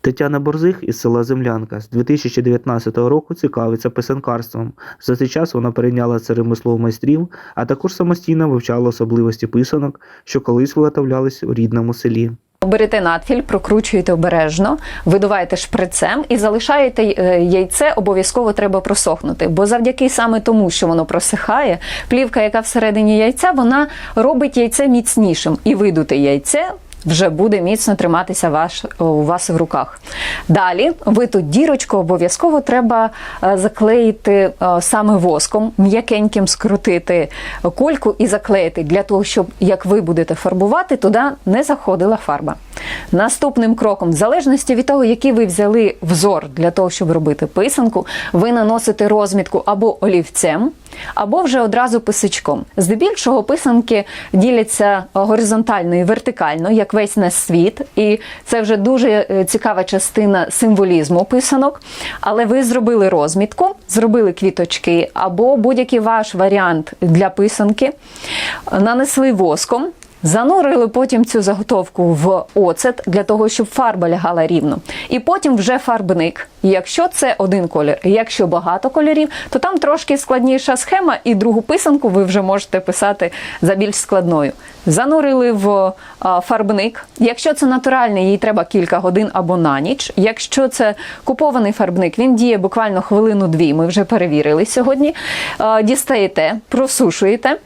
Тетяна Борзих із села Землянка з 2019 року цікавиться писанкарством. За цей час вона перейняла це ремесло майстрів, а також самостійно вивчала особливості писанок, що колись виготовлялись у рідному селі. Берете надфіль, прокручуєте обережно, видуваєте шприцем і залишаєте е, яйце, обов'язково треба просохнути. Бо завдяки саме тому, що воно просихає, плівка, яка всередині яйця, вона робить яйце міцнішим. І видуте яйце вже буде міцно триматися ваш, у вас в руках. Далі ви тут дірочку обов'язково треба е, заклеїти е, саме воском, м'якеньким скрутити кульку і заклеїти для того, щоб як ви будете фарбувати, туди не заходила фарба. Наступним кроком, в залежності від того, який ви взяли взор для того, щоб робити писанку, ви наносите розмітку або олівцем, або вже одразу писачком. Здебільшого писанки діляться горизонтально і вертикально, як весь наш світ, і це вже дуже е, цікава частина символізму писанок. Але ви зробили розмітку, зробили квіточки або будь-який ваш варіант для писанки, нанесли воском. Занурили потім цю заготовку в оцет для того, щоб фарба лягала рівно. І потім вже фарбник. Якщо це один колір, якщо багато кольорів, то там трошки складніша схема, і другу писанку ви вже можете писати за більш складною. Занурили в фарбник. Якщо це натуральний, їй треба кілька годин або на ніч. Якщо це купований фарбник, він діє буквально хвилину-дві. Ми вже перевірили сьогодні. Дістаєте, просушуєте.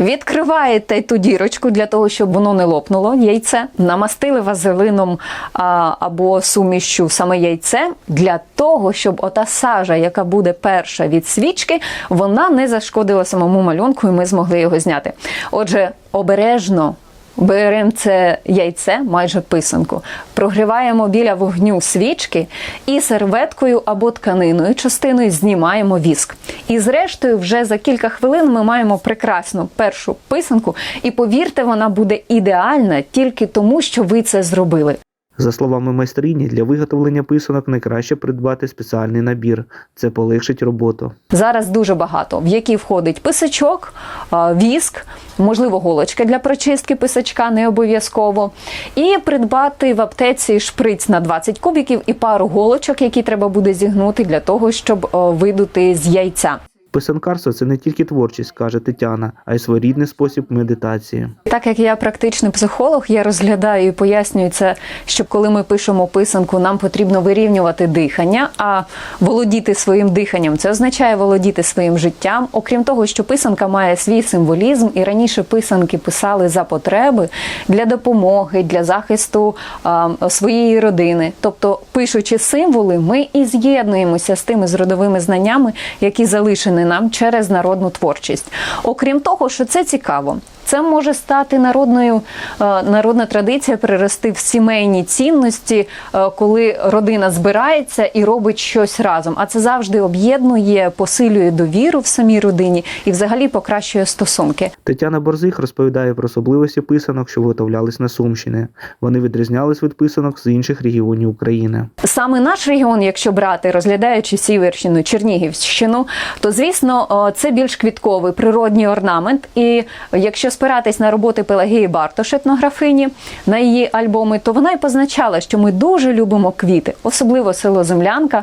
Відкриваєте ту дірочку для того, щоб воно не лопнуло яйце, намастили вазелином а, або сумішчю саме яйце для того, щоб ота сажа, яка буде перша від свічки, вона не зашкодила самому малюнку, і ми змогли його зняти. Отже, обережно. Беремо це яйце, майже писанку, прогріваємо біля вогню свічки і серветкою або тканиною частиною знімаємо віск. І зрештою, вже за кілька хвилин ми маємо прекрасну першу писанку, і повірте, вона буде ідеальна тільки тому, що ви це зробили. За словами майстрині, для виготовлення писанок найкраще придбати спеціальний набір. Це полегшить роботу. Зараз дуже багато, в які входить писачок, віск, можливо, голочка для прочистки писачка не обов'язково. І придбати в аптеці шприц на 20 кубіків і пару голочок, які треба буде зігнути для того, щоб видути з яйця. Писанкарство це не тільки творчість, каже Тетяна, а й своєрідний спосіб медитації. Так як я практичний психолог, я розглядаю і пояснюю це, що коли ми пишемо писанку, нам потрібно вирівнювати дихання, а володіти своїм диханням це означає володіти своїм життям. Окрім того, що писанка має свій символізм, і раніше писанки писали за потреби для допомоги, для захисту а, своєї родини. Тобто, пишучи символи, ми і з'єднуємося з тими з родовими знаннями, які залишені нам через народну творчість. Окрім того, що це цікаво. Це може стати народною е, народна традиція перерости в сімейні цінності, е, коли родина збирається і робить щось разом. А це завжди об'єднує, посилює довіру в самій родині і взагалі покращує стосунки. Тетяна Борзих розповідає про особливості писанок, що виготовлялись на Сумщині. Вони відрізнялись від писанок з інших регіонів України. Саме наш регіон, якщо брати, розглядаючи Сіверщину, Чернігівщину, то звісно це більш квітковий природній орнамент. І якщо спиратись на роботи Пелагії Бартош, етнографині, на її альбоми, то вона й позначала, що ми дуже любимо квіти, особливо село Землянка.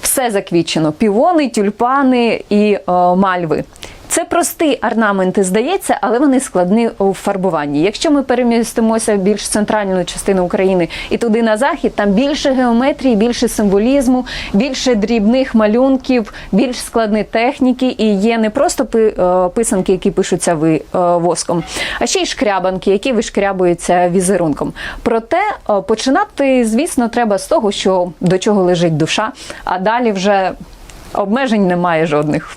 Все заквічено: півони, тюльпани і о, мальви. Це прості орнаменти, здається, але вони складні у фарбуванні. Якщо ми перемістимося в більш центральну частину України і туди на захід, там більше геометрії, більше символізму, більше дрібних малюнків, більш складні техніки. І є не просто е, писанки, які пишуться ви е, воском, а ще й шкрябанки, які вишкрябуються візерунком. Проте е, починати, звісно, треба з того, що до чого лежить душа, а далі вже обмежень немає жодних.